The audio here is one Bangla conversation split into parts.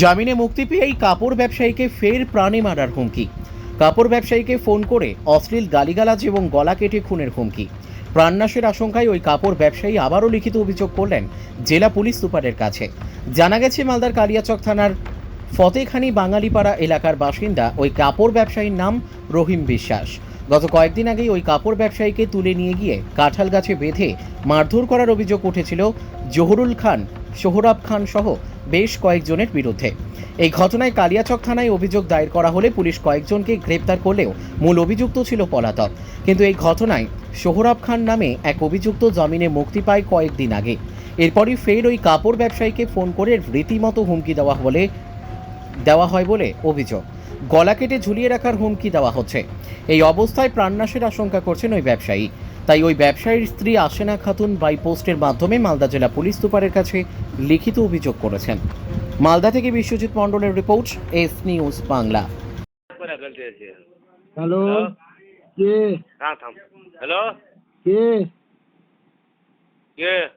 জামিনে মুক্তি পেয়ে এই কাপড় ব্যবসায়ীকে ফের প্রাণে মারার হুমকি। কাপড় ব্যবসায়ীকে ফোন করে অশ্লীল গালিগালাজ এবং গলা কেটে খুনের হুমকি। প্রাণনাশের আশঙ্কায় ওই কাপড় ব্যবসায়ী আবারও লিখিত অভিযোগ করলেন জেলা পুলিশ সুপারের কাছে। জানা গেছে, মালদার কালিয়াচক থানার ফতেখানি বাঙালিপাড়া এলাকার বাসিন্দা ওই কাপড় ব্যবসায়ীর নাম রহিম বিশ্বাস। গত কয়েকদিন আগেই ওই কাপড় ব্যবসায়ীকে তুলে নিয়ে গিয়ে কাঁঠাল গাছে বেঁধে মারধর করার অভিযোগ উঠেছিল জহুরুল খান, সোহরাব খান সহ বেশ কয়েকজনের বিরুদ্ধে। এই ঘটনায় কালিয়াচক থানায় অভিযোগ দায়ের করা হলে পুলিশ কয়েকজনকে গ্রেপ্তার করলেও মূল অভিযুক্ত ছিল পলাতক। কিন্তু এই ঘটনায় সোহরাব খান নামে এক অভিযুক্ত জামিনে মুক্তি পায় কয়েকদিন আগে। এরপরই ফের ওই কাপড় ব্যবসায়ীকে ফোন করে রীতিমতো হুমকি দেওয়া বলে দেওয়া হয় বলে অভিযোগ। গলা কেটে ঝুলিয়ে রাখার হুমকি দেওয়া হচ্ছে। এই অবস্থায় প্রাণনাশের আশঙ্কা করছেন ওই ব্যবসায়ী। তাই ওই ব্যবসায়ীর স্ত্রী আশেনা খাতুন বাই পোস্টের মাধ্যমে মালদা জেলা পুলিশ সুপারের কাছে লিখিত অভিযোগ করেছেন। মালদা থেকে বিশ্বজিৎ মণ্ডলের report S news Bangla. Hello কে? হ্যাঁ হ্যালো। কে? কে?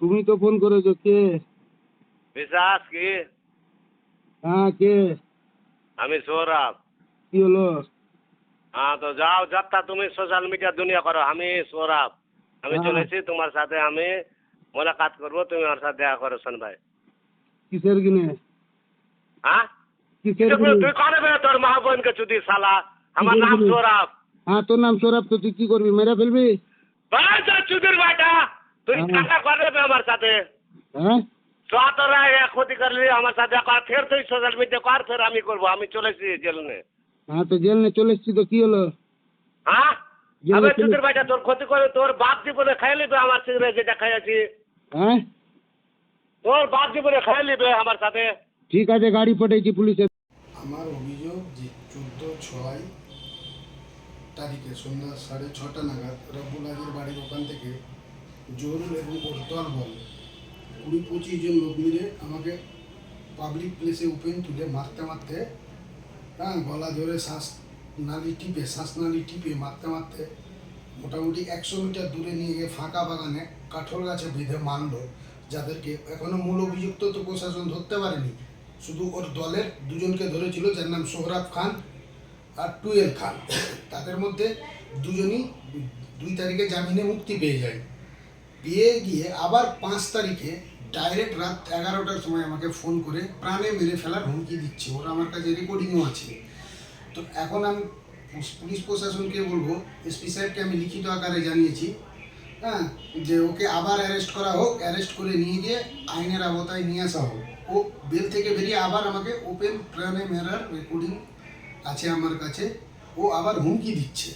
তুমি তো ফোন করেছ কে? বিশ্বাস কি? হ্যাঁ কে? আমি সৌরভ। কি হলো? হ্যাঁ তো যাও যাত্রা তুমি সোশ্যাল মিডিয়া দুনিয়া করো। আমি সৌরভ। আমি হ্যাঁ। চলেছি তোমার সাথে আমি মোলাকাত করব তুমি আমার সাথে দেখা করো শোন ভাই। কিসের কিনে? হ্যাঁ? কিসের তুই কিনে? তুই করে তোর মা বোনকে চুদি শালা। আমার নাম? সৌরভ। হ্যাঁ তোর নাম সৌরভ তো তুই কি করবি? মেরে ফেলবি? চুদির বাটা। তুই হ্যাঁ। টাকা করে আমার সাথে। হ্যাঁ? তো তোরা এ ক্ষতি করলি আমার সাথে কর ফের তুই সোশ্যাল মিডিয়া কর ফের আমি করব আমি চলেছি জেলনে হ্যাঁ তো জেল নিয়ে চলে এসছি তো কি হলো? হ্যাঁ? আবে চলে- চুদির তোর ক্ষতি করে তোর বাপ জীবনে খাই লিবে আমার সিগারেট যেটা খাইয়াছি। হ্যাঁ? তোর বাপ জীবনে খাই লিবে আমার সাথে। ঠিক আছে গাড়ি পাঠাইছি পুলিশে আমার অভিযোগ যে চোদ্দ ছয় তারিখে সন্ধ্যা সাড়ে ছটা নাগাদ রব্বুল আজির বাড়ির ওখান থেকে জরুল এবং ওরতল বল কুড়ি পঁচিশ জন লোক মিলে আমাকে পাবলিক প্লেসে ওপেন তুলে মারতে মারতে হ্যাঁ গলা ধরে শ্বাস নালি টিপে শ্বাসনালি টিপে মারতে মারতে মোটামুটি একশো মিটার দূরে নিয়ে গিয়ে ফাঁকা বাগানে কাঠল গাছে বেঁধে মারলো, যাদেরকে এখনও মূল অভিযুক্ত তো প্রশাসন ধরতে পারেনি, শুধু ওর দলের দুজনকে ধরেছিল, যার নাম সোহরাব খান আর টুয়েল খান। তাদের মধ্যে দুজনই দুই তারিখে জামিনে মুক্তি পেয়ে যায়। পেয়ে গিয়ে আবার পাঁচ তারিখে ডাইরেক্ট রাত এগারোটার সময় আমাকে ফোন করে প্রাণে মেরে ফেলার হুমকি দিচ্ছে। ওরা আমার কাছে রেকর্ডিংও আছে। তো এখন আমি পুলিশ প্রশাসনকে বলব এসপি সাহেবকে আমি লিখিত আকারে জানিয়েছি হ্যাঁ যে ওকে আবার অ্যারেস্ট করা হোক অ্যারেস্ট করে নিয়ে গিয়ে আইনের আওতায় নিয়ে আসা হোক। ও বেল থেকে বেরিয়ে আবার আমাকে ওপেন প্রাণে মেরার রেকর্ডিং আছে আমার কাছে। ও আবার হুমকি দিচ্ছে।